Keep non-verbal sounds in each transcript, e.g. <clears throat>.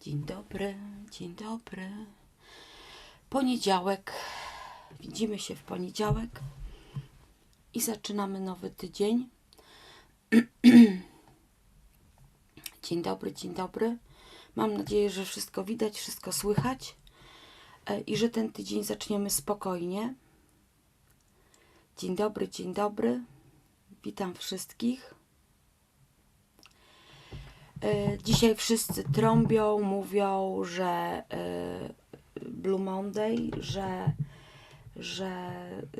Dzień dobry, dzień dobry. Poniedziałek. Widzimy się w poniedziałek i zaczynamy nowy tydzień. <clears throat> Dzień dobry, dzień dobry. Mam nadzieję, że wszystko widać, wszystko słychać e, i że ten tydzień zaczniemy spokojnie. Dzień dobry, dzień dobry. Witam wszystkich. E, Dzisiaj wszyscy trąbią, mówią, że e, Blue Monday, że, że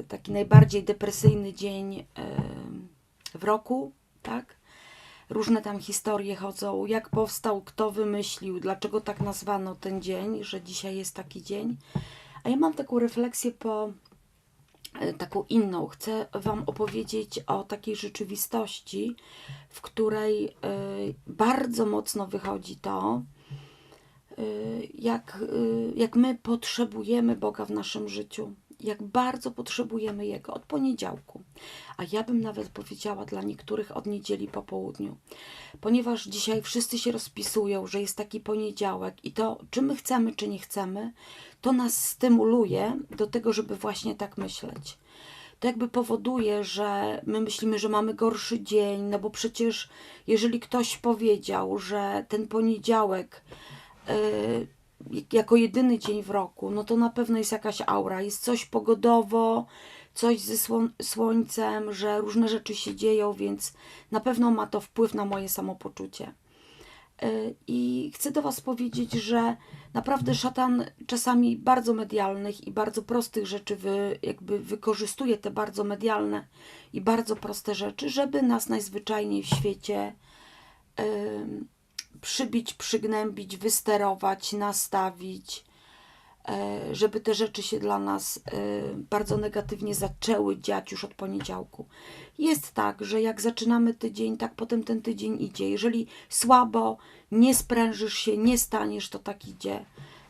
taki najbardziej depresyjny dzień e, w roku, tak? Różne tam historie chodzą, jak powstał, kto wymyślił, dlaczego tak nazwano ten dzień, że dzisiaj jest taki dzień. A ja mam taką refleksję po taką inną. Chcę Wam opowiedzieć o takiej rzeczywistości, w której y, bardzo mocno wychodzi to, y, jak, jak my potrzebujemy Boga w naszym życiu. Jak bardzo potrzebujemy Jego od poniedziałku, a ja bym nawet powiedziała dla niektórych od niedzieli po południu, ponieważ dzisiaj wszyscy się rozpisują, że jest taki poniedziałek i to, czy my chcemy, czy nie chcemy, to nas stymuluje do tego, żeby właśnie tak myśleć. To jakby powoduje, że my myślimy, że mamy gorszy dzień, no bo przecież jeżeli ktoś powiedział, że ten poniedziałek y, jako jedyny dzień w roku, no to na pewno jest jakaś aura, jest coś pogodowo, coś ze słońcem, że różne rzeczy się dzieją, więc na pewno ma to wpływ na moje samopoczucie. Y, I chcę do Was powiedzieć, że naprawdę szatan czasami bardzo medialnych i bardzo prostych rzeczy wy, jakby wykorzystuje te bardzo medialne i bardzo proste rzeczy, żeby nas najzwyczajniej w świecie ym, przybić, przygnębić, wysterować, nastawić, e, żeby te rzeczy się dla nas e, bardzo negatywnie zaczęły dziać już od poniedziałku. Jest tak, że jak zaczynamy tydzień, tak potem ten tydzień idzie. Jeżeli słabo, nie sprężysz się, nie staniesz, to tak idzie.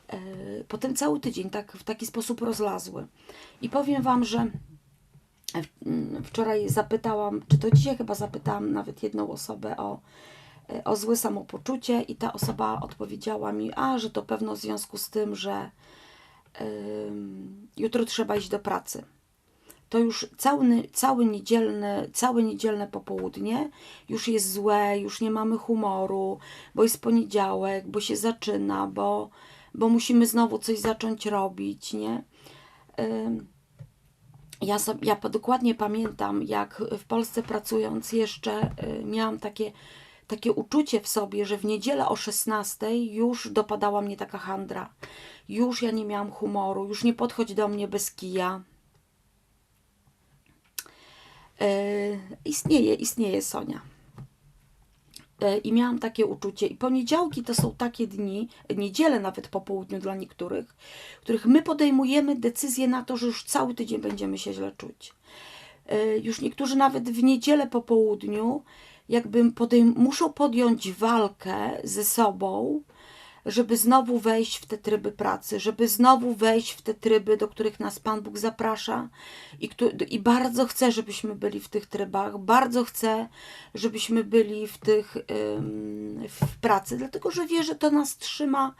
E, Potem cały tydzień tak, w taki sposób rozlazły. I powiem Wam, że wczoraj zapytałam, czy to dzisiaj chyba zapytałam nawet jedną osobę o, o złe samopoczucie i ta osoba odpowiedziała mi, a że to pewno w związku z tym, że jutro trzeba iść do pracy. To już cały, cały niedzielny, całe niedzielne popołudnie już jest złe, już nie mamy humoru, bo jest poniedziałek, bo się zaczyna, bo, bo musimy znowu coś zacząć robić, nie? Ja, sobie, ja dokładnie pamiętam, jak w Polsce pracując jeszcze y, miałam takie, takie uczucie w sobie, że w niedzielę o 16 już dopadała mnie taka handra. Już ja nie miałam humoru, już nie podchodź do mnie bez kija. Y, istnieje, istnieje Sonia. E, I miałam takie uczucie. I poniedziałki to są takie dni, niedziele nawet po południu dla niektórych, w których my podejmujemy decyzję na to, że już cały tydzień będziemy się źle czuć. E, Już niektórzy nawet w niedzielę po południu jakby podejm- muszą podjąć walkę ze sobą, żeby znowu wejść w te tryby pracy, żeby znowu wejść w te tryby, do których nas Pan Bóg zaprasza i, i bardzo chcę, żebyśmy byli w tych trybach, bardzo chcę, żebyśmy byli w tych w pracy, dlatego że wie, że to nas trzyma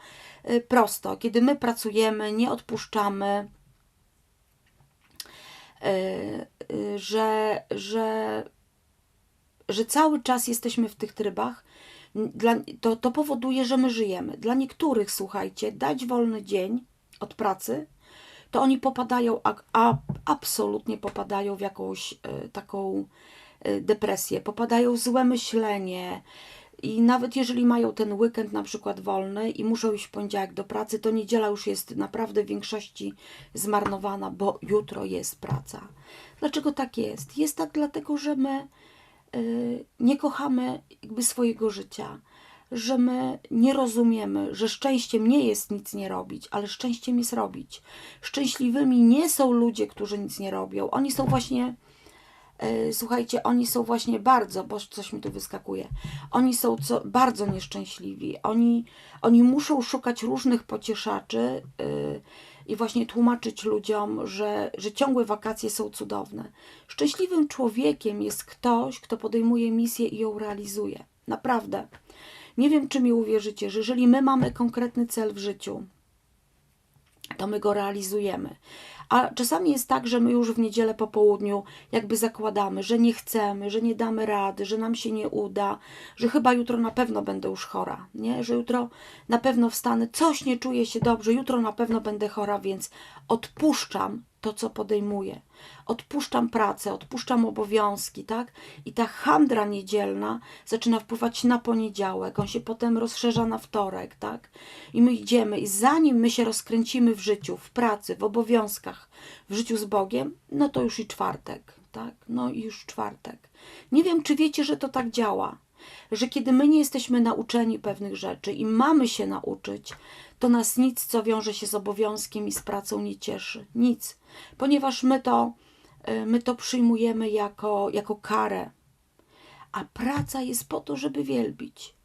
y, prosto. Kiedy my pracujemy, nie odpuszczamy, y, y, że, że, że cały czas jesteśmy w tych trybach, dla, to, to powoduje, że my żyjemy. Dla niektórych, słuchajcie, dać wolny dzień od pracy, to oni popadają, a, a, absolutnie popadają w jakąś y, taką y, depresję, popadają w złe myślenie. I nawet jeżeli mają ten weekend na przykład wolny i muszą iść w poniedziałek do pracy, to niedziela już jest naprawdę w większości zmarnowana, bo jutro jest praca. Dlaczego tak jest? Jest tak dlatego, że my nie kochamy jakby swojego życia, że my nie rozumiemy, że szczęściem nie jest nic nie robić, ale szczęściem jest robić. Szczęśliwymi nie są ludzie, którzy nic nie robią. Oni są właśnie, y, słuchajcie, oni są właśnie bardzo, bo coś mi tu wyskakuje, oni są co, bardzo nieszczęśliwi. Oni, oni muszą szukać różnych pocieszaczy y, i właśnie tłumaczyć ludziom, że, że ciągłe wakacje są cudowne. Szczęśliwym człowiekiem jest ktoś, kto podejmuje misję i ją realizuje. Naprawdę. Nie wiem, czy mi uwierzycie, że jeżeli my mamy konkretny cel w życiu, to my go realizujemy. A czasami jest tak, że my już w niedzielę po południu jakby zakładamy, że nie chcemy, że nie damy rady, że nam się nie uda, że chyba jutro na pewno będę już chora, nie? że jutro na pewno wstanę, coś nie czuję się dobrze, jutro na pewno będę chora, więc odpuszczam to, co podejmuję. Odpuszczam pracę, odpuszczam obowiązki, tak? I ta handra niedzielna zaczyna wpływać na poniedziałek, on się potem rozszerza na wtorek, tak? I my idziemy, i zanim my się rozkręcimy w życiu, w pracy, w obowiązkach, w życiu z Bogiem, no to już i czwartek, tak? No i już czwartek. Nie wiem, czy wiecie, że to tak działa że kiedy my nie jesteśmy nauczeni pewnych rzeczy i mamy się nauczyć, to nas nic, co wiąże się z obowiązkiem i z pracą, nie cieszy. Nic, ponieważ my to, y, my to przyjmujemy jako, jako karę. A praca jest po to, żeby wielbić.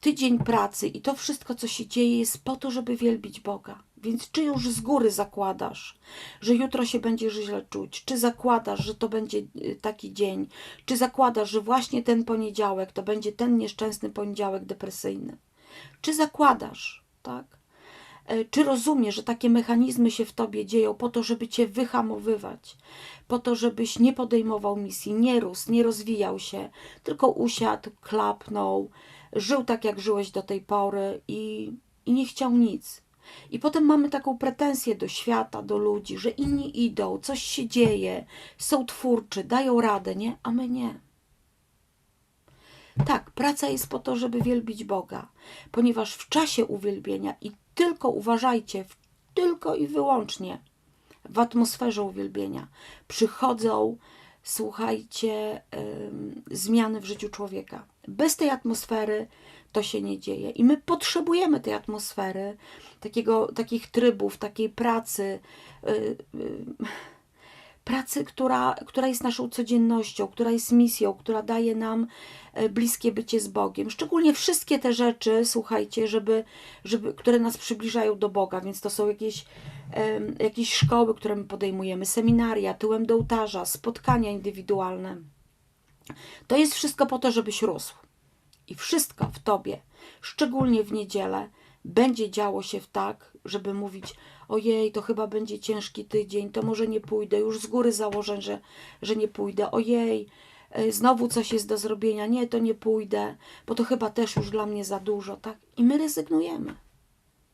Tydzień pracy i to wszystko, co się dzieje, jest po to, żeby wielbić Boga. Więc czy już z góry zakładasz, że jutro się będziesz źle czuć? Czy zakładasz, że to będzie y, taki dzień? Czy zakładasz, że właśnie ten poniedziałek to będzie ten nieszczęsny poniedziałek depresyjny? Czy zakładasz, tak? E, Czy rozumiesz, że takie mechanizmy się w tobie dzieją po to, żeby cię wyhamowywać, po to, żebyś nie podejmował misji, nie rósł, nie rozwijał się, tylko usiadł, klapnął, żył tak, jak żyłeś do tej pory i, i nie chciał nic. I potem mamy taką pretensję do świata, do ludzi, że inni idą, coś się dzieje, są twórczy, dają radę, nie? A my nie. Tak, praca jest po to, żeby wielbić Boga, ponieważ w czasie uwielbienia i tylko uważajcie, tylko i wyłącznie w atmosferze uwielbienia przychodzą, słuchajcie, ym, zmiany w życiu człowieka. Bez tej atmosfery to się nie dzieje. I my potrzebujemy tej atmosfery, takiego, takich trybów, takiej pracy. y, y, pracy, która, która jest naszą codziennością, która jest misją, która daje nam e, bliskie bycie z Bogiem. Szczególnie wszystkie te rzeczy, słuchajcie, żeby, żeby, które nas przybliżają do Boga, więc to są jakieś, jakieś szkoły, które my podejmujemy, seminaria, tyłem do ołtarza, spotkania indywidualne. To jest wszystko po to, żebyś rósł. I wszystko w tobie, szczególnie w niedzielę, będzie działo się w tak, żeby mówić: Ojej, to chyba będzie ciężki tydzień, to może nie pójdę. Już z góry założę, że, że nie pójdę. Ojej, e, znowu coś jest do zrobienia. Nie, to nie pójdę, bo to chyba też już dla mnie za dużo, tak? I my rezygnujemy.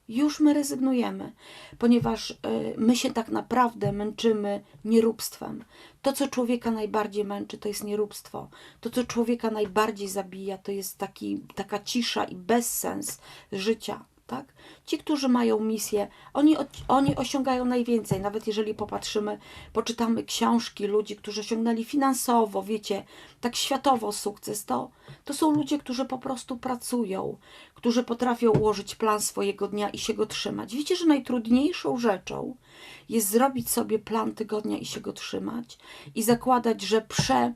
Już my rezygnujemy, ponieważ y, my się tak naprawdę męczymy nieróbstwem. To, co człowieka najbardziej męczy, to jest nieróbstwo. To, co człowieka najbardziej zabija, to jest taki, taka cisza i bezsens życia. Tak? Ci, którzy mają misję, oni, oni osiągają najwięcej. Nawet jeżeli popatrzymy, poczytamy książki ludzi, którzy osiągnęli finansowo, wiecie, tak światowo sukces, to, to są ludzie, którzy po prostu pracują, którzy potrafią ułożyć plan swojego dnia i się go trzymać. Wiecie, że najtrudniejszą rzeczą jest zrobić sobie plan tygodnia i się go trzymać i zakładać, że prze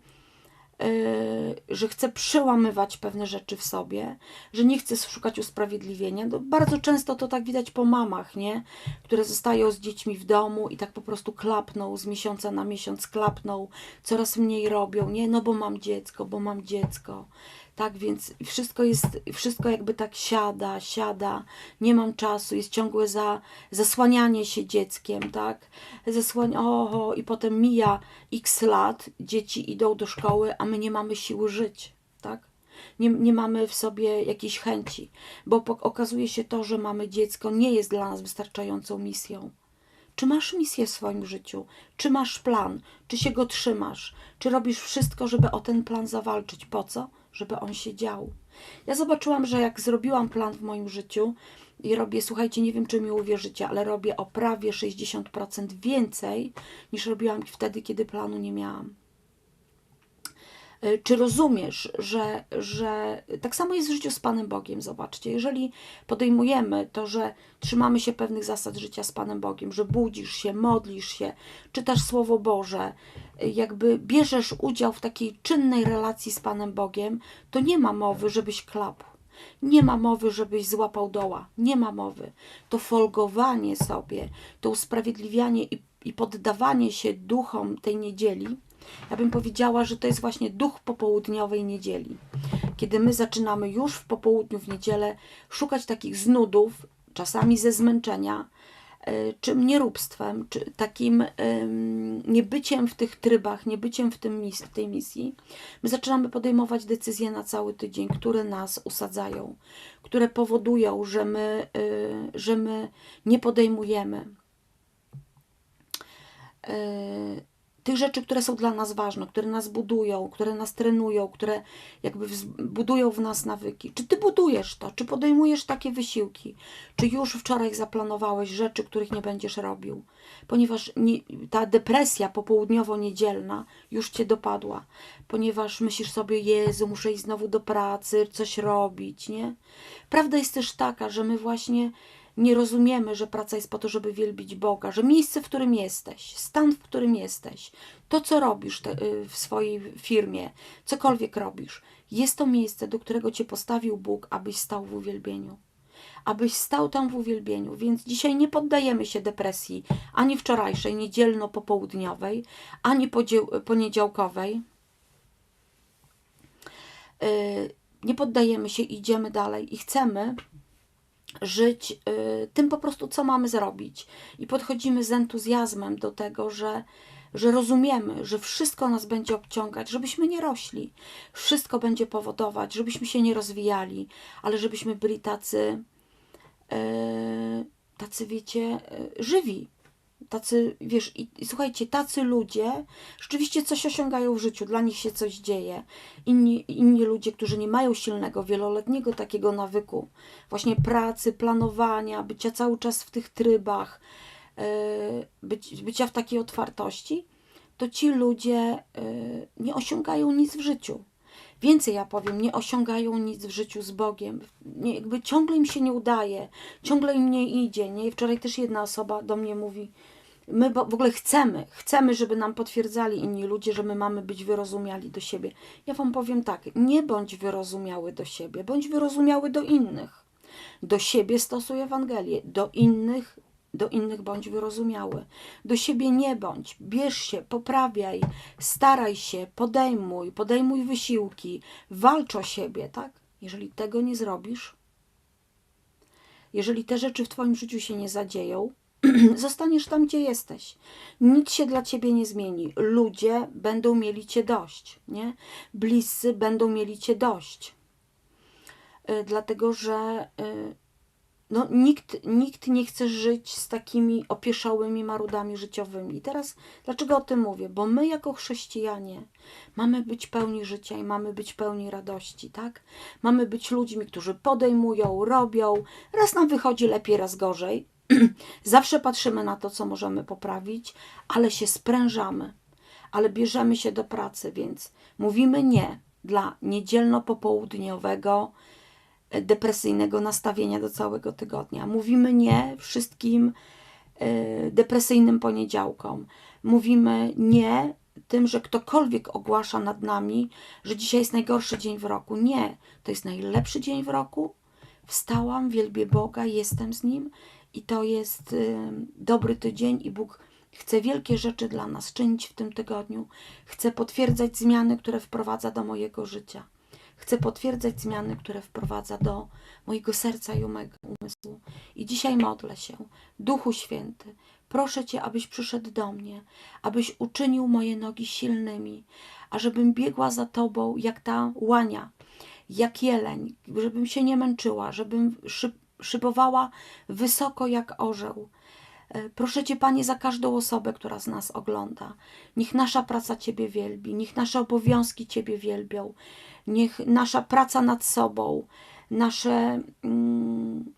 że chcę przełamywać pewne rzeczy w sobie, że nie chcę szukać usprawiedliwienia. No, bardzo często to tak widać po mamach, nie? które zostają z dziećmi w domu i tak po prostu klapną, z miesiąca na miesiąc klapną, coraz mniej robią, nie? No bo mam dziecko, bo mam dziecko. Tak więc wszystko jest, wszystko jakby tak siada, siada, nie mam czasu, jest ciągłe za, zasłanianie się dzieckiem, tak? Zasłania, oho, i potem mija x lat, dzieci idą do szkoły, a my nie mamy siły żyć, tak? Nie, nie mamy w sobie jakiejś chęci, bo okazuje się to, że mamy dziecko, nie jest dla nas wystarczającą misją. Czy masz misję w swoim życiu? Czy masz plan? Czy się go trzymasz? Czy robisz wszystko, żeby o ten plan zawalczyć? Po co? Żeby on się dział. Ja zobaczyłam, że jak zrobiłam plan w moim życiu i robię, słuchajcie, nie wiem, czy mi uwierzycie, ale robię o prawie 60% więcej niż robiłam wtedy, kiedy planu nie miałam. Y, Czy rozumiesz, że, że tak samo jest w życiu z Panem Bogiem? Zobaczcie, jeżeli podejmujemy to, że trzymamy się pewnych zasad życia z Panem Bogiem, że budzisz się, modlisz się, czytasz Słowo Boże, y, jakby bierzesz udział w takiej czynnej relacji z Panem Bogiem, to nie ma mowy, żebyś klapł. Nie ma mowy, żebyś złapał doła. Nie ma mowy. To folgowanie sobie, to usprawiedliwianie i, i poddawanie się duchom tej niedzieli Ja bym powiedziała, że to jest właśnie duch popołudniowej niedzieli. Kiedy my zaczynamy już w popołudniu w niedzielę szukać takich znudów, czasami ze zmęczenia, y, czy nieróbstwem, czy takim niebyciem w tych trybach, niebyciem w, tym w tej misji, my zaczynamy podejmować decyzje na cały tydzień, które nas usadzają, które powodują, że my, y, że my nie podejmujemy y, tych rzeczy, które są dla nas ważne, które nas budują, które nas trenują, które jakby budują w nas nawyki. Czy ty budujesz to? Czy podejmujesz takie wysiłki? Czy już wczoraj zaplanowałeś rzeczy, których nie będziesz robił? Ponieważ nie, ta depresja popołudniowo-niedzielna już cię dopadła, ponieważ myślisz sobie, Jezu, muszę iść znowu do pracy, coś robić, nie? Prawda jest też taka, że my właśnie nie rozumiemy, że praca jest po to, żeby wielbić Boga, że miejsce, w którym jesteś, stan, w którym jesteś, to, co robisz te, y, w swojej firmie, cokolwiek robisz, jest to miejsce, do którego cię postawił Bóg, abyś stał w uwielbieniu. Abyś stał tam w uwielbieniu. Więc dzisiaj nie poddajemy się depresji ani wczorajszej, niedzielno-popołudniowej, ani poniedziałkowej. Y, Nie poddajemy się, idziemy dalej i chcemy żyć y, tym po prostu, co mamy zrobić. I podchodzimy z entuzjazmem do tego, że, że rozumiemy, że wszystko nas będzie obciągać, żebyśmy nie rośli. Wszystko będzie powodować, żebyśmy się nie rozwijali, ale żebyśmy byli tacy, y, tacy wiecie, y, żywi. Tacy, wiesz, i, i słuchajcie, tacy ludzie rzeczywiście coś osiągają w życiu, dla nich się coś dzieje. Inni, inni ludzie, którzy nie mają silnego, wieloletniego takiego nawyku, właśnie pracy, planowania, bycia cały czas w tych trybach, yy, być, bycia w takiej otwartości, to ci ludzie yy, nie osiągają nic w życiu. Więcej ja powiem, nie osiągają nic w życiu z Bogiem. Nie, jakby ciągle im się nie udaje, ciągle im nie idzie. Nie? Wczoraj też jedna osoba do mnie mówi, my w ogóle chcemy, chcemy, żeby nam potwierdzali inni ludzie, że my mamy być wyrozumiali do siebie. Ja Wam powiem tak, nie bądź wyrozumiały do siebie, bądź wyrozumiały do innych. Do siebie stosuj Ewangelię, do innych, do innych bądź wyrozumiały. Do siebie nie bądź, bierz się, poprawiaj, staraj się, podejmuj, podejmuj wysiłki, walcz o siebie, tak? Jeżeli tego nie zrobisz, jeżeli te rzeczy w Twoim życiu się nie zadzieją, <clears throat> zostaniesz tam, gdzie jesteś. Nic się dla ciebie nie zmieni. Ludzie będą mieli cię dość, nie? Bliscy będą mieli cię dość. Y, Dlatego, że y, no, nikt, nikt nie chce żyć z takimi opieszałymi marudami życiowymi. I teraz dlaczego o tym mówię? Bo my jako chrześcijanie mamy być pełni życia i mamy być pełni radości, tak? Mamy być ludźmi, którzy podejmują, robią. Raz nam wychodzi lepiej, raz gorzej. <clears throat> Zawsze patrzymy na to, co możemy poprawić, ale się sprężamy, ale bierzemy się do pracy, więc mówimy nie dla niedzielno-popołudniowego, e, depresyjnego nastawienia do całego tygodnia. Mówimy nie wszystkim e, depresyjnym poniedziałkom. Mówimy nie tym, że ktokolwiek ogłasza nad nami, że dzisiaj jest najgorszy dzień w roku. Nie, to jest najlepszy dzień w roku. Wstałam, wielbię Boga, jestem z Nim i to jest y, dobry tydzień i Bóg chce wielkie rzeczy dla nas czynić w tym tygodniu. Chce potwierdzać zmiany, które wprowadza do mojego życia. Chcę potwierdzać zmiany, które wprowadza do mojego serca i mojego umysłu. I dzisiaj modlę się, Duchu Święty, proszę Cię, abyś przyszedł do mnie, abyś uczynił moje nogi silnymi, ażebym biegła za Tobą jak ta łania, jak jeleń, żebym się nie męczyła, żebym szyb, szybowała wysoko jak orzeł. E, Proszę Cię, Panie, za każdą osobę, która z nas ogląda. Niech nasza praca Ciebie wielbi, niech nasze obowiązki Ciebie wielbią, niech nasza praca nad sobą, nasze, mm,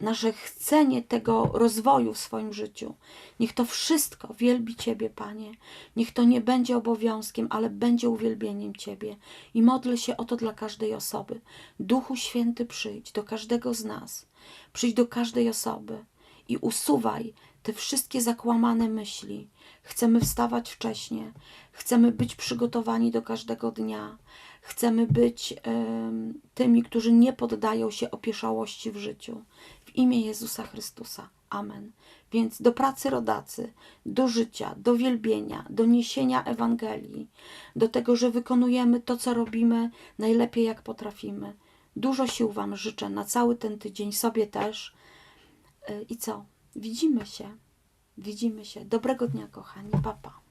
nasze chcenie tego rozwoju w swoim życiu, niech to wszystko wielbi Ciebie, Panie. Niech to nie będzie obowiązkiem, ale będzie uwielbieniem Ciebie. I modlę się o to dla każdej osoby. Duchu Święty, przyjdź do każdego z nas, przyjdź do każdej osoby i usuwaj te wszystkie zakłamane myśli. Chcemy wstawać wcześnie, chcemy być przygotowani do każdego dnia, chcemy być tymi, którzy nie poddają się opieszałości w życiu. W imię Jezusa Chrystusa. Amen. Więc do pracy rodacy, do życia, do wielbienia, do niesienia Ewangelii, do tego, że wykonujemy to, co robimy najlepiej, jak potrafimy. Dużo sił Wam życzę na cały ten tydzień, sobie też. Y, I co? Widzimy się. Widzimy się. Dobrego dnia, kochani. Papa. Pa.